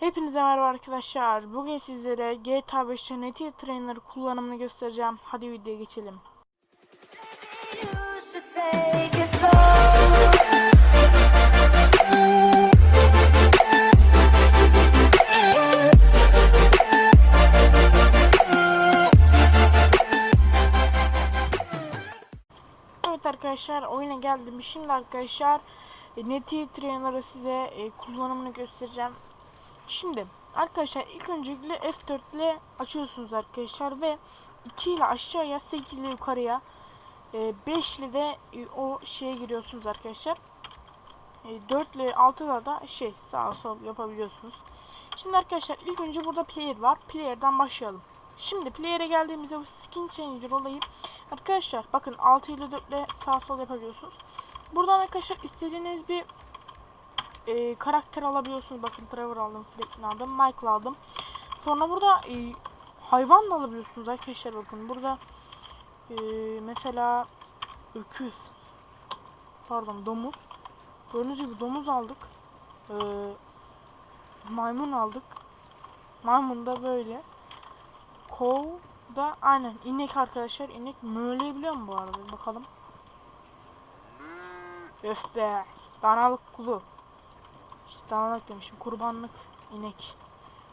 Hepinize merhaba arkadaşlar. Bugün sizlere GTA 5'te Neti Trainer kullanımını göstereceğim. Hadi videoya geçelim. Evet arkadaşlar oyuna geldim. Şimdi arkadaşlar e, Neti Trainer'ı size e, kullanımını göstereceğim. Şimdi arkadaşlar ilk öncelikle F4 ile açıyorsunuz arkadaşlar ve 2 ile aşağıya 8 ile yukarıya e, 5 ile de e, o şeye giriyorsunuz arkadaşlar. E, 4 ile 6'da da şey sağ sol yapabiliyorsunuz. Şimdi arkadaşlar ilk önce burada player var. Player'dan başlayalım. Şimdi player'e geldiğimizde bu skin changer olayı arkadaşlar bakın 6 ile 4 ile sağ sol yapabiliyorsunuz. Buradan arkadaşlar istediğiniz bir e, karakter alabiliyorsunuz. Bakın Trevor aldım, Franklin aldım, Michael aldım. Sonra burada e, hayvan da alabiliyorsunuz arkadaşlar bakın. Burada e, mesela öküz pardon domuz. Gördüğünüz gibi domuz aldık. E, maymun aldık. Maymun da böyle. Kov da aynen inek arkadaşlar. İnek möleyebiliyor mu bu arada? Bakalım. Öf be. Danalık kulu. Danalık demişim. Kurbanlık inek.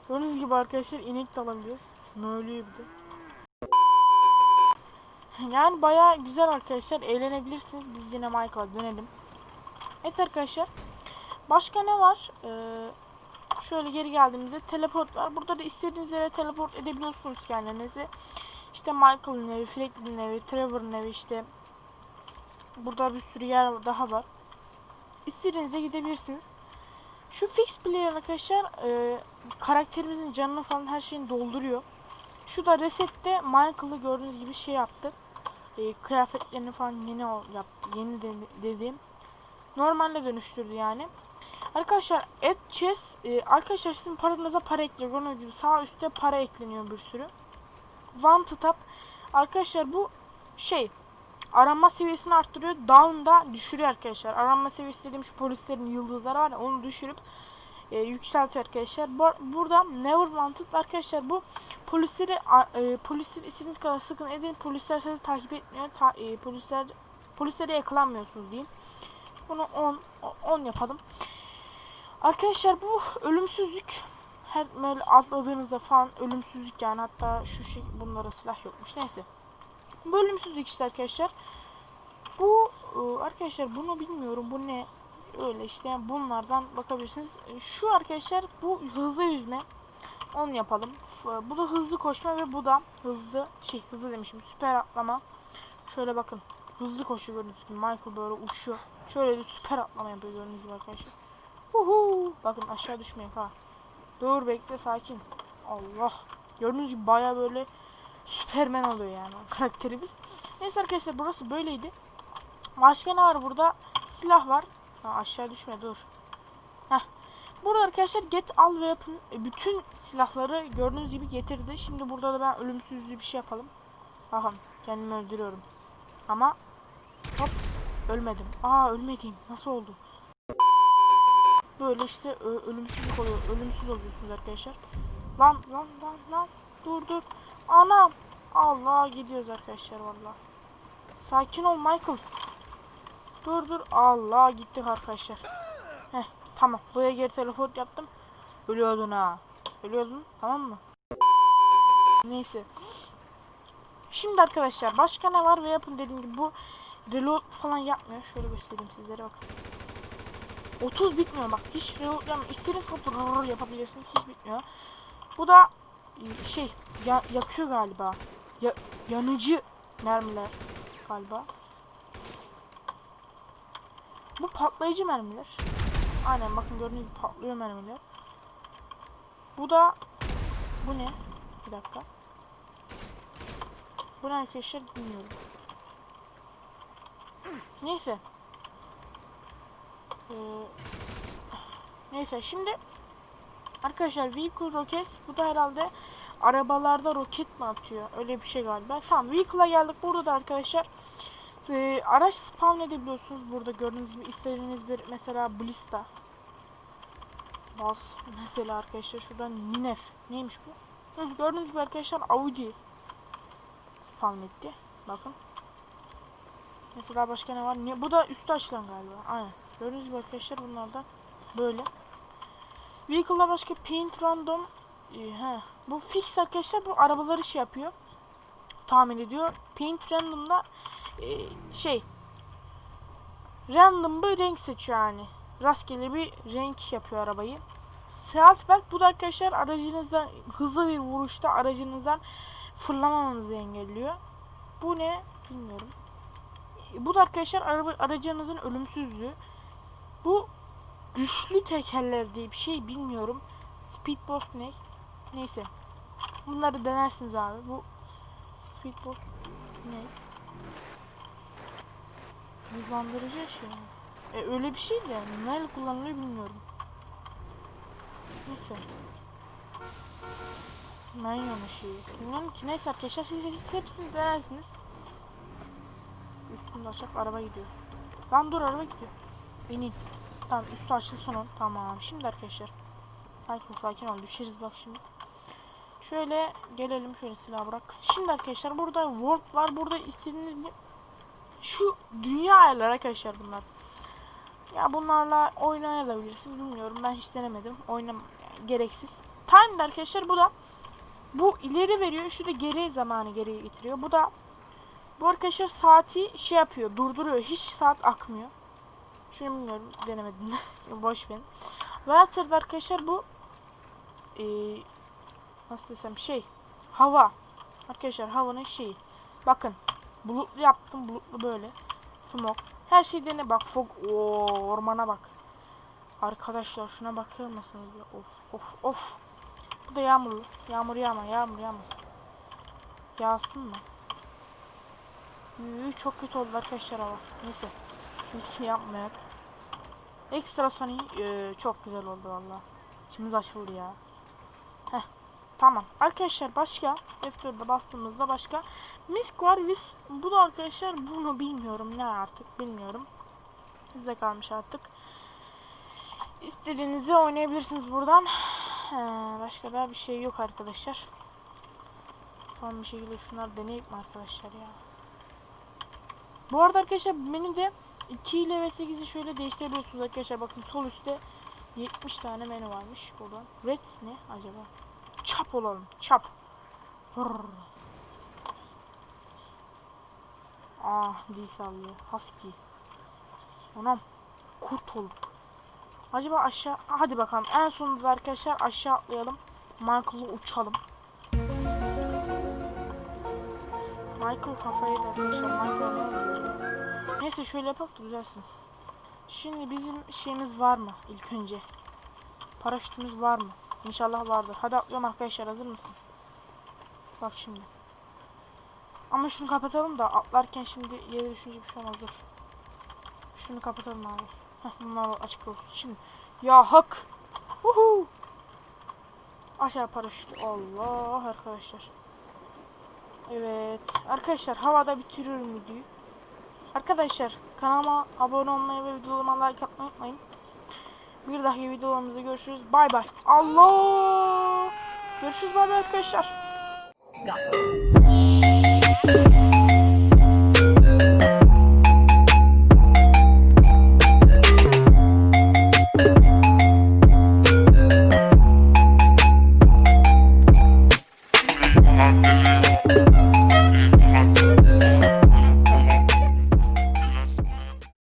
Gördüğünüz gibi arkadaşlar inek de alabiliyoruz. Möğlüyor bir de. Yani baya güzel arkadaşlar. Eğlenebilirsiniz. Biz yine Michael'a dönelim. Evet arkadaşlar. Başka ne var? Ee, şöyle geri geldiğimizde teleport var. Burada da istediğiniz yere teleport edebiliyorsunuz kendinizi. İşte Michael'ın evi, Franklin'in evi, Trevor'ın evi işte. Burada bir sürü yer daha var. İstediğinize gidebilirsiniz. Şu fix player arkadaşlar e, karakterimizin canını falan her şeyini dolduruyor. Şu da resette Michael'ı gördüğünüz gibi şey yaptı. E, kıyafetlerini falan yeni yaptı. Yeni de, dediğim. Normalde dönüştürdü yani. Arkadaşlar et chest e, arkadaşlar sizin paranıza para ekliyor. Gördüğünüz gibi sağ üstte para ekleniyor bir sürü. Wanted up. Arkadaşlar bu şey arama seviyesini arttırıyor. Down'da düşürüyor arkadaşlar. Arama seviyesi dediğim şu polislerin yıldızları var ya onu düşürüp e, yükseltiyor arkadaşlar. Bu, burada Never Wanted arkadaşlar bu polisleri e, polisleri istediğiniz kadar sıkın edin. Polisler sizi takip etmiyor. Ta, e, polisler polislere yakalanmıyorsunuz diyeyim. Bunu 10 10 yapalım. Arkadaşlar bu ölümsüzlük her böyle atladığınızda falan ölümsüzlük yani hatta şu şey bunlara silah yokmuş neyse. Bu ölümsüzlük işte arkadaşlar. Bu e, arkadaşlar bunu bilmiyorum bu ne öyle işte bunlardan bakabilirsiniz. Şu arkadaşlar bu hızlı yüzme onu yapalım. Bu da hızlı koşma ve bu da hızlı şey hızlı demişim süper atlama. Şöyle bakın hızlı koşuyor gördüğünüz gibi Michael böyle uçuyor. Şöyle bir süper atlama yapıyor gördüğünüz gibi arkadaşlar. Uhu. Bakın aşağı düşmeyin ha. Dur bekle sakin. Allah. Gördüğünüz gibi baya böyle Süpermen oluyor yani karakterimiz. Neyse arkadaşlar burası böyleydi. Başka ne var burada? Silah var. Ha, aşağı düşme dur. Heh. Burada arkadaşlar get al ve yapın. Bütün silahları gördüğünüz gibi getirdi. Şimdi burada da ben ölümsüzlüğü bir şey yapalım. Bakın kendimi öldürüyorum. Ama hop ölmedim. Aa ölmedim. Nasıl oldu? Böyle işte ölümsüzlük oluyor. Ölümsüz oluyorsunuz arkadaşlar. Lan lan lan lan. Dur dur. Anam. Allah gidiyoruz arkadaşlar valla. Sakin ol Michael. Dur dur. Allah gittik arkadaşlar. Heh tamam. Buraya geri teleport yaptım. Ölüyordun ha. Ölüyordun tamam mı? Neyse. Şimdi arkadaşlar başka ne var ve yapın dediğim gibi bu reload falan yapmıyor. Şöyle göstereyim sizlere bakın. 30 bitmiyor bak hiç reload yapmıyor. İstediğiniz yapabilirsiniz hiç bitmiyor. Bu da şey ya, yakıyor galiba. Ya, yanıcı mermiler galiba. Bu patlayıcı mermiler. Aynen bakın gördüğünüz gibi patlıyor mermiler. Bu da bu ne? Bir dakika. Bu ne arkadaşlar bilmiyorum. Neyse. Ee, neyse şimdi Arkadaşlar Vehicle Rocket bu da herhalde arabalarda roket mi atıyor? Öyle bir şey galiba. Tamam Vehicle'a geldik. Burada da arkadaşlar e, araç spawn edebiliyorsunuz. Burada gördüğünüz gibi istediğiniz bir mesela Blista Bas. Mesela arkadaşlar şuradan Ninef. Neymiş bu? Gördüğünüz gibi arkadaşlar Audi spawn etti. Bakın. Mesela başka ne var? Ne? Bu da üstü açılan galiba. Aynen. Gördüğünüz gibi arkadaşlar bunlar da böyle. Vehicle'da başka paint random ee, he. Bu fix arkadaşlar bu arabaları şey yapıyor. Tahmin ediyor. Paint random'da e, şey random bir renk seçiyor yani. Rastgele bir renk yapıyor arabayı. Seatbelt bu da arkadaşlar aracınızdan hızlı bir vuruşta aracınızdan fırlamamanızı engelliyor. Bu ne bilmiyorum. E, Bu da arkadaşlar araba, aracınızın ölümsüzlüğü. Bu güçlü tekerler diye bir şey bilmiyorum. Speed boost ne? Neyse. Bunları denersiniz abi. Bu speed boost ne? Hızlandırıcı şey. mi? E, öyle bir şey de yani. Nerede kullanılıyor bilmiyorum. Neyse. Manyon şeyi. Bilmiyorum ki. Neyse arkadaşlar siz, siz hepsini denersiniz. Üstünde açıp araba gidiyor. Lan dur araba gidiyor. İnin. Tamam üstü açılsın. Tamam. Şimdi arkadaşlar. Sakin sakin ol. Düşeriz bak şimdi. Şöyle gelelim şöyle silah bırak. Şimdi arkadaşlar burada World var. Burada istediğiniz şu dünya ayarları arkadaşlar bunlar. Ya bunlarla oynayabilirsiniz bilmiyorum. Ben hiç denemedim. Oynam yani gereksiz. Time arkadaşlar bu da bu ileri veriyor. Şu da geri zamanı geriye getiriyor. Bu da bu arkadaşlar saati şey yapıyor. Durduruyor. Hiç saat akmıyor. Şunu bilmiyorum. Denemedim. Boş verin. Velter'da arkadaşlar bu eee nasıl desem şey hava. Arkadaşlar havanın şeyi. Bakın bulutlu yaptım. Bulutlu böyle. Smoke. Her şey dene bak. Fog. Oo, ormana bak. Arkadaşlar şuna mısınız ya? Of of of. Bu da yağmurlu. Yağmur yağma. Yağmur yağmasın. Yağsın mı? Çok kötü oldu arkadaşlar hava. Neyse. Biz yapmayak. Ekstra sani ee, çok güzel oldu valla. İçimiz açıldı ya. Heh. Tamam. Arkadaşlar başka F4'de bastığımızda başka Misk var. Vis bu da arkadaşlar bunu bilmiyorum ne artık bilmiyorum. Sizde kalmış artık. İstediğinizi oynayabilirsiniz buradan. He, başka da bir şey yok arkadaşlar. Son bir şekilde şunları deneyip mi arkadaşlar ya? Bu arada arkadaşlar menüde 2 ile ve 8'i şöyle değiştirebiliyorsunuz arkadaşlar. Bakın sol üstte 70 tane menü varmış buradan. Red ne acaba? Çap olalım. Çap. Hırr. Ah dil sallıyor. Husky. Anam. Kurt ol. Acaba aşağı... Hadi bakalım. En sonunda arkadaşlar aşağı atlayalım. Michael'ı uçalım. Michael kafayı da arkadaşlar. Michael ne oluyor? Neyse şöyle yapalım da. Şimdi bizim şeyimiz var mı ilk önce? Paraşütümüz var mı? İnşallah vardır. Hadi atlıyorum arkadaşlar hazır mısınız? Bak şimdi. Ama şunu kapatalım da atlarken şimdi yere düşünce bir şey olmaz dur. Şunu kapatalım abi. Heh, bunlar açık olsun. Şimdi ya hak. Uhu. Aşağı paraşüt. Allah arkadaşlar. Evet. Arkadaşlar havada bitiriyorum videoyu. Arkadaşlar kanalıma abone olmayı ve videolarıma like atmayı unutmayın. Bir dahaki videolarımızda görüşürüz. Bay bay. Allah! Görüşürüz bay bay arkadaşlar. Go.